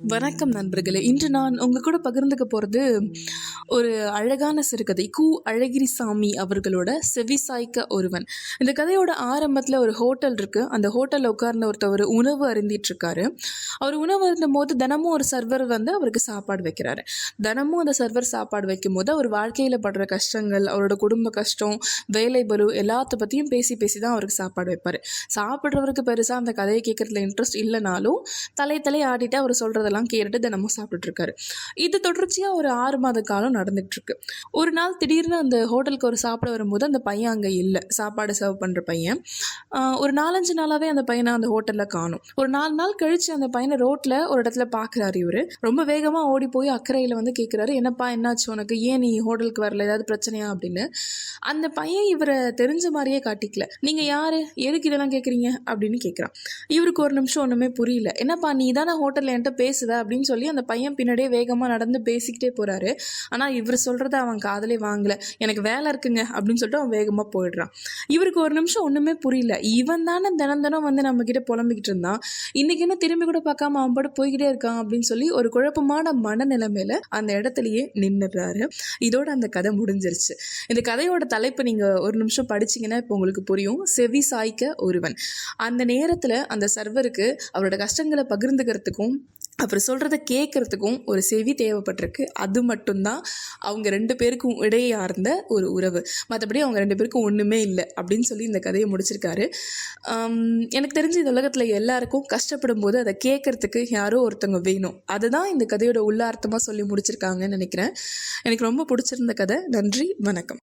வணக்கம் நண்பர்களே. இன்று நான் உங்க கூட பகிர்ந்துக்க போகிறது ஒரு அழகான சிறுகதை. கு. அழகிரிசாமி அவர்களோட செவிசாய்க்க ஒருவன். இந்த கதையோட ஆரம்பத்தில் ஒரு ஹோட்டல் இருக்குது அந்த ஹோட்டலில் உட்கார்ந்த ஒருத்தவர் உணவு அருந்திட்டு இருக்காரு அவர் உணவு அருந்தும் போது தினமும் ஒரு சர்வர் வந்து அவருக்கு சாப்பாடு வைக்கிறாரு. தினமும் அந்த சர்வர் சாப்பாடு வைக்கும்போது அவர் வாழ்க்கையில் படுற கஷ்டங்கள் அவரோட குடும்ப கஷ்டம் வேலை பலு எல்லாத்த பற்றியும் பேசி பேசி தான் அவருக்கு சாப்பாடு வைப்பார். சாப்பிட்றவருக்கு பெருசாக அந்த கதையை கேட்குறதுல இன்ட்ரெஸ்ட் இல்லைனாலும் தலை தலை ஆடிட்டு அவர் சொல்கிறதெல்லாம் கேட்டுட்டு தினமும் சாப்பிட்டுட்டு இருக்காரு இது தொடர்ச்சியாக ஒரு ஆறு மாத காலம் நடந்துட்டு இருக்கு ஒரு நாள் திடீர்னு அந்த ஹோட்டலுக்கு ஒரு சாப்பிட வரும்போது அந்த பையன் அங்கே இல்லை. சாப்பாடு சர்வ் பண்ணுற பையன். ஒரு நாலஞ்சு நாளாகவே அந்த பையனை அந்த ஹோட்டலில் காணும். ஒரு நாலு நாள் கழிச்சு அந்த பையனை ரோட்டில் ஒரு இடத்துல பார்க்குறாரு இவர். ரொம்ப வேகமாக ஓடி போய் அக்கறையில் வந்து கேட்குறாரு என்னப்பா என்னாச்சு உனக்கு? ஏன் நீ ஹோட்டலுக்கு வரல? ஏதாவது பிரச்சனையா? அப்படின்னு. அந்த பையன் இவரை தெரிஞ்ச மாதிரியே காட்டிக்கல. நீங்கள் யார்? எதுக்கு இதெல்லாம் கேட்குறீங்க அப்படின்னு கேட்குறான் இவருக்கு ஒரு நிமிஷம் ஒன்றுமே புரியல. என்னப்பா நீ தானே ஹோட்டலில் என்கிட்ட பேசுத அப்படின்னு சொல்லி அந்த பையன் பின்னாடியே வேகமாக நடந்து பேசிக்கிட்டே போகிறாரு ஆனால் இவர் சொல்கிறத அவன் காதலே வாங்கல. எனக்கு வேலை இருக்குங்க அப்படின்னு சொல்லிட்டு அவன் வேகமாக போயிடுறான். இவருக்கு ஒரு நிமிஷம் ஒன்றுமே புரியல. இவன் தானே தினம் தினம் வந்து நம்மக்கிட்ட புலம்பிக்கிட்டு இருந்தான். இன்னைக்கு என்ன திரும்பி கூட பார்க்காம அவன் பாட்டு போய்கிட்டே இருக்கான் அப்படின்னு சொல்லி ஒரு குழப்பமான மனநிலைமையில் அந்த இடத்துலயே நின்றுடுறாரு இதோட அந்த கதை முடிஞ்சிருச்சு. இந்த கதையோட தலைப்பு நீங்கள் ஒரு நிமிஷம் படிச்சீங்கன்னா இப்போ உங்களுக்கு புரியும். செவி சாய்க்க ஒருவன். அந்த நேரத்தில் அந்த சர்வருக்கு அவரோட கஷ்டங்களை பகிர்ந்துக்கிறதுக்கும் அப்புறம் சொல்கிறத கேட்குறதுக்கும் ஒரு செவி தேவைப்பட்டிருக்கு. அது மட்டும்தான் அவங்க ரெண்டு பேருக்கும் இடையார்ந்த ஒரு உறவு. மற்றபடி அவங்க ரெண்டு பேருக்கும் ஒன்றுமே இல்லை அப்படின்னு சொல்லி இந்த கதையை முடிச்சிருக்காரு. எனக்கு தெரிஞ்ச இந்த உலகத்தில் எல்லாருக்கும் கஷ்டப்படும் போது அதை கேட்குறதுக்கு யாரோ ஒருத்தவங்க வேணும். அதுதான் இந்த கதையோட உள்ளார்த்தமாக சொல்லி முடிச்சிருக்காங்கன்னு நினைக்கிறேன். எனக்கு ரொம்ப பிடிச்சிருந்த கதை. நன்றி வணக்கம்.